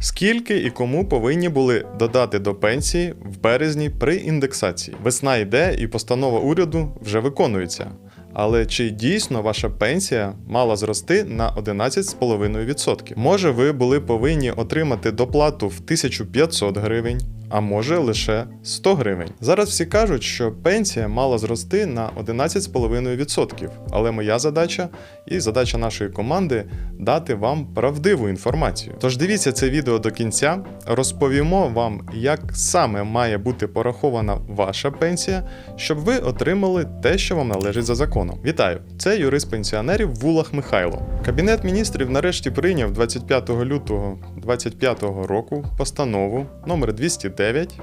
Скільки і кому повинні були додати до пенсії в березні при індексації? Весна йде і постанова уряду вже виконується. Але чи дійсно ваша пенсія мала зрости на 11,5%? Може, ви були повинні отримати доплату в 1500 гривень, а може лише 100 гривень. Зараз всі кажуть, що пенсія мала зрости на 11,5%. Але моя задача і задача нашої команди дати вам правдиву інформацію. Тож дивіться це відео до кінця, розповімо вам, як саме має бути порахована ваша пенсія, щоб ви отримали те, що вам належить за законом. Вітаю! Це юрист пенсіонерів Вулах Михайло. Кабінет міністрів нарешті прийняв 25 лютого 2025 року постанову номер 209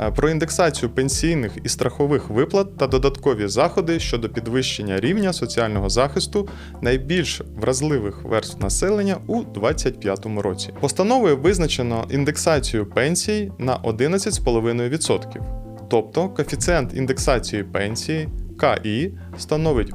е, про індексацію пенсійних і страхових виплат та додаткові заходи щодо підвищення рівня соціального захисту найбільш вразливих верств населення у 2025 році. Постановою визначено індексацію пенсій на 11,5%. Тобто коефіцієнт індексації пенсії КІ становить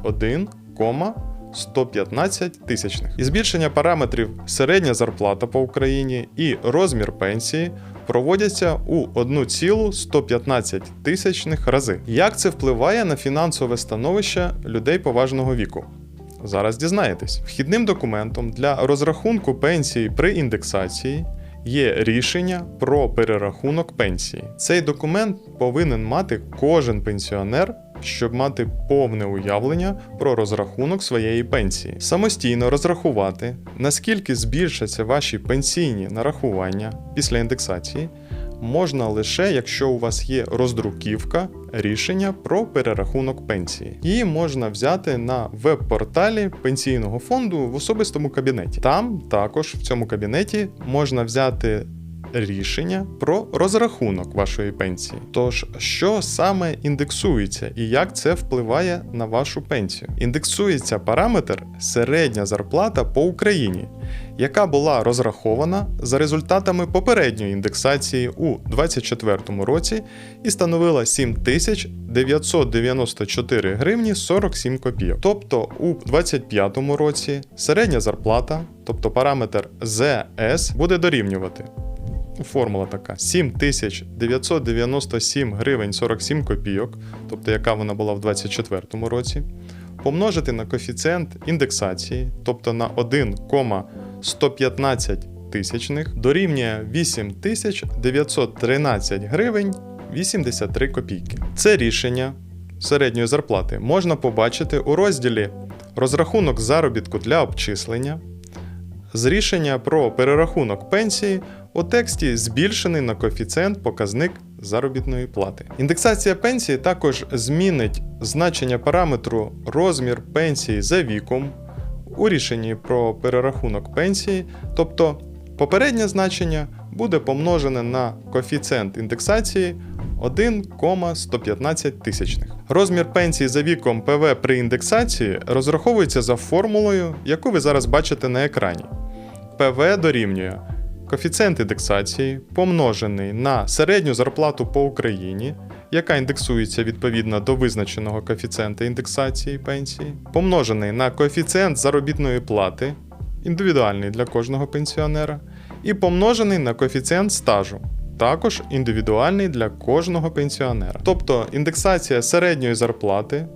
1,115 тисячних. І збільшення параметрів середня зарплата по Україні і розмір пенсії проводяться у 1,115 тисячних рази. Як це впливає на фінансове становище людей поважного віку? Зараз дізнаєтесь. Вхідним документом для розрахунку пенсії при індексації є рішення про перерахунок пенсії. Цей документ повинен мати кожен пенсіонер, щоб мати повне уявлення про розрахунок своєї пенсії. Самостійно розрахувати, наскільки збільшаться ваші пенсійні нарахування після індексації. Можна лише, якщо у вас є роздруківка рішення про перерахунок пенсії. Її можна взяти на веб-порталі пенсійного фонду в особистому кабінеті. Там також в цьому кабінеті можна взяти рішення про розрахунок вашої пенсії. Тож, що саме індексується і як це впливає на вашу пенсію? Індексується параметр середня зарплата по Україні, яка була розрахована за результатами попередньої індексації у 2024 році і становила 7994 гривні 47 копійок. Тобто у 2025 році середня зарплата, тобто параметр ЗС, буде дорівнювати. Формула така: 7997 гривень 47 копійок, тобто яка вона була в 2024 році, помножити на коефіцієнт індексації, тобто на 1,115 тисячних, дорівнює 8913 гривень 83 копійки. Це рішення середньої зарплати можна побачити у розділі Розрахунок заробітку для обчислення з рішення про перерахунок пенсії у тексті збільшений на коефіцієнт показник заробітної плати. Індексація пенсії також змінить значення параметру розмір пенсії за віком у рішенні про перерахунок пенсії, тобто попереднє значення буде помножене на коефіцієнт індексації 1,115 тисячних. Розмір пенсії за віком ПВ при індексації розраховується за формулою, яку ви зараз бачите на екрані. ПВ дорівнює коефіцієнт індексації помножений на середню зарплату по Україні, яка індексується відповідно до визначеного коефіцієнта індексації пенсії, помножений на коефіцієнт заробітної плати, індивідуальний для кожного пенсіонера, і помножений на коефіцієнт стажу. Також індивідуальний для кожного пенсіонера. Тобто індексація середньої зарплати,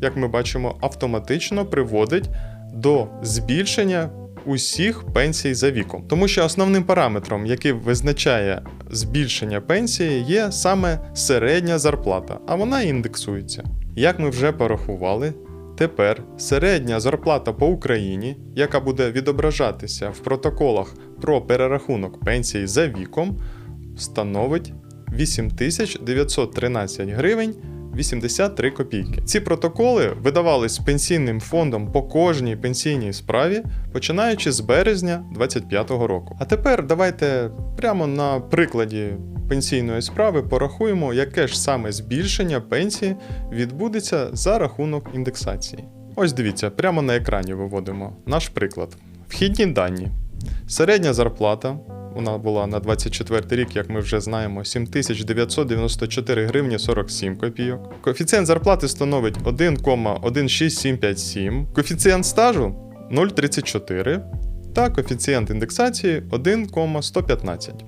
як ми бачимо, автоматично приводить до збільшення усіх пенсій за віком. Тому що основним параметром, який визначає збільшення пенсії, є саме середня зарплата, а вона індексується. Як ми вже порахували, тепер середня зарплата по Україні, яка буде відображатися в протоколах про перерахунок пенсії за віком, становить 8913 гривень 83 копійки. Ці протоколи видавались пенсійним фондом по кожній пенсійній справі, починаючи з березня 2025 року. А тепер давайте прямо на прикладі пенсійної справи порахуємо, яке ж саме збільшення пенсії відбудеться за рахунок індексації. Ось дивіться, прямо на екрані виводимо наш приклад. Вхідні дані. Середня зарплата вона була на 24 рік, як ми вже знаємо, 7994 гривні 47 копійок. Коефіцієнт зарплати становить 1,16757. Коефіцієнт стажу 0,34. та коефіцієнт індексації 1,115.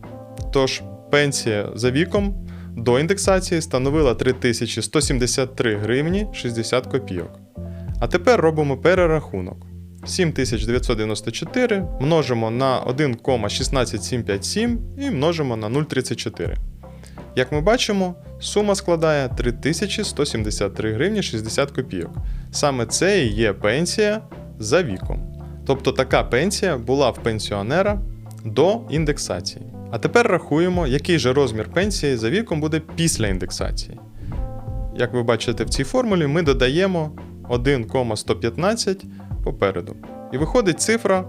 Тож пенсія за віком до індексації становила 3173 гривні 60 копійок. А тепер робимо перерахунок. 7994 множимо на 1,16757 і множимо на 0,34. Як ми бачимо, сума складає 3173 гривні 60 копійок. Саме це і є пенсія за віком. Тобто така пенсія була в пенсіонера до індексації. А тепер рахуємо, який же розмір пенсії за віком буде після індексації. Як ви бачите в цій формулі, ми додаємо 1,115 попереду. І виходить цифра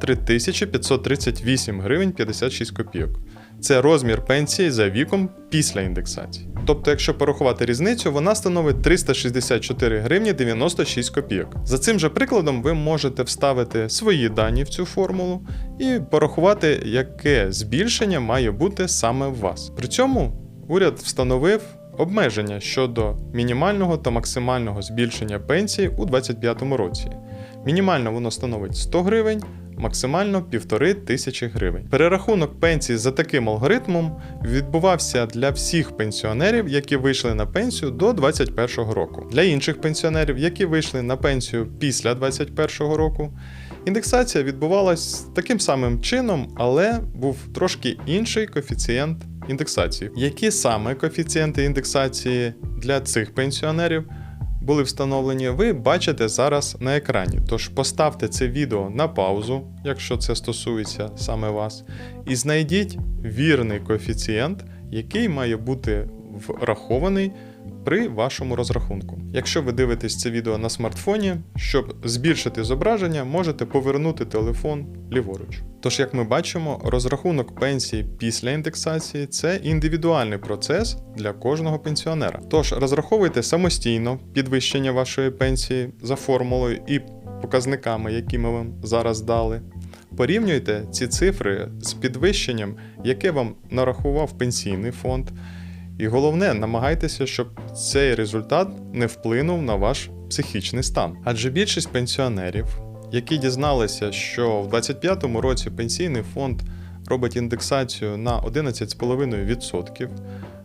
3538 гривень 56 копійок. Це розмір пенсії за віком після індексації. Тобто, якщо порахувати різницю, вона становить 364 гривні 96 копійок. За цим же прикладом ви можете вставити свої дані в цю формулу і порахувати, яке збільшення має бути саме в вас. При цьому уряд встановив обмеження щодо мінімального та максимального збільшення пенсії у 2025 році. Мінімально воно становить 100 гривень, максимально 1500 тисячі гривень. Перерахунок пенсії за таким алгоритмом відбувався для всіх пенсіонерів, які вийшли на пенсію до 2021 року. Для інших пенсіонерів, які вийшли на пенсію після 2021 року, індексація відбувалась таким самим чином, але був трошки інший коефіцієнт індексації. Які саме коефіцієнти індексації для цих пенсіонерів були встановлені, ви бачите зараз на екрані. Тож поставте це відео на паузу, якщо це стосується саме вас, і знайдіть вірний коефіцієнт, який має бути врахований при вашому розрахунку. Якщо ви дивитесь це відео на смартфоні, щоб збільшити зображення, можете повернути телефон ліворуч. Тож, як ми бачимо, розрахунок пенсії після індексації це індивідуальний процес для кожного пенсіонера. Тож розраховуйте самостійно підвищення вашої пенсії за формулою і показниками, які ми вам зараз дали. Порівнюйте ці цифри з підвищенням, яке вам нарахував пенсійний фонд. І головне, намагайтеся, щоб цей результат не вплинув на ваш психічний стан. Адже більшість пенсіонерів, які дізналися, що в 2025 році пенсійний фонд робить індексацію на 11,5%,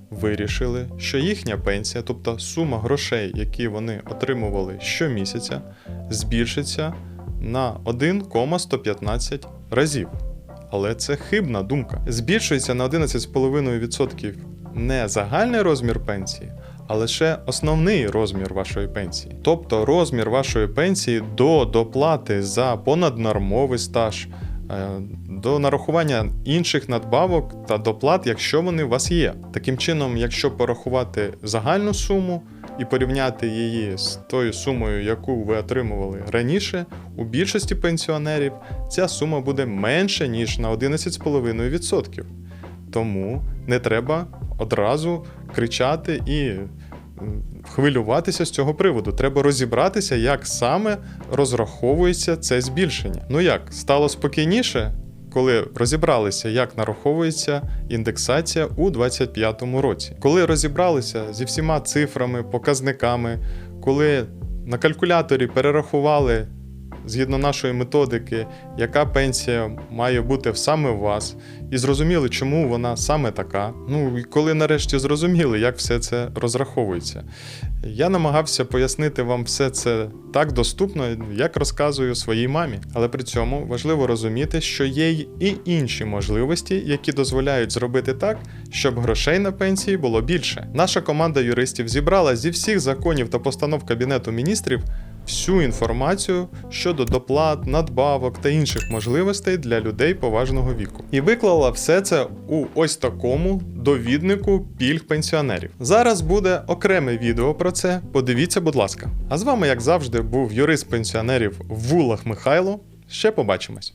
вирішили, що їхня пенсія, тобто сума грошей, які вони отримували щомісяця, збільшиться на 1,115 разів. Але це хибна думка. Збільшується на 11,5% не загальний розмір пенсії, а лише основний розмір вашої пенсії. Тобто розмір вашої пенсії до доплати за понаднормовий стаж, е, до нарахування інших надбавок та доплат, якщо вони у вас є. Таким чином, якщо порахувати загальну суму і порівняти її з тою сумою, яку ви отримували раніше, у більшості пенсіонерів ця сума буде менше, ніж на 11,5%. Тому не треба одразу кричати і хвилюватися з цього приводу. Треба розібратися, як саме розраховується це збільшення. Ну як, стало спокійніше, коли розібралися, як нараховується індексація у 2025 році. Коли розібралися зі всіма цифрами, показниками, коли на калькуляторі перерахували згідно нашої методики, яка пенсія має бути саме в вас, і зрозуміли, чому вона саме така. Ну і коли нарешті зрозуміли, як все це розраховується. Я намагався пояснити вам все це так доступно, як розказую своїй мамі. Але при цьому важливо розуміти, що є й і інші можливості, які дозволяють зробити так, щоб грошей на пенсії було більше. Наша команда юристів зібрала зі всіх законів та постанов Кабінету міністрів всю інформацію щодо доплат, надбавок та інших можливостей для людей поважного віку. І виклала все це у ось такому довіднику пільг пенсіонерів. Зараз буде окреме відео про це. Подивіться, будь ласка. А з вами, як завжди, був юрист пенсіонерів Вулах Михайло. Ще побачимось.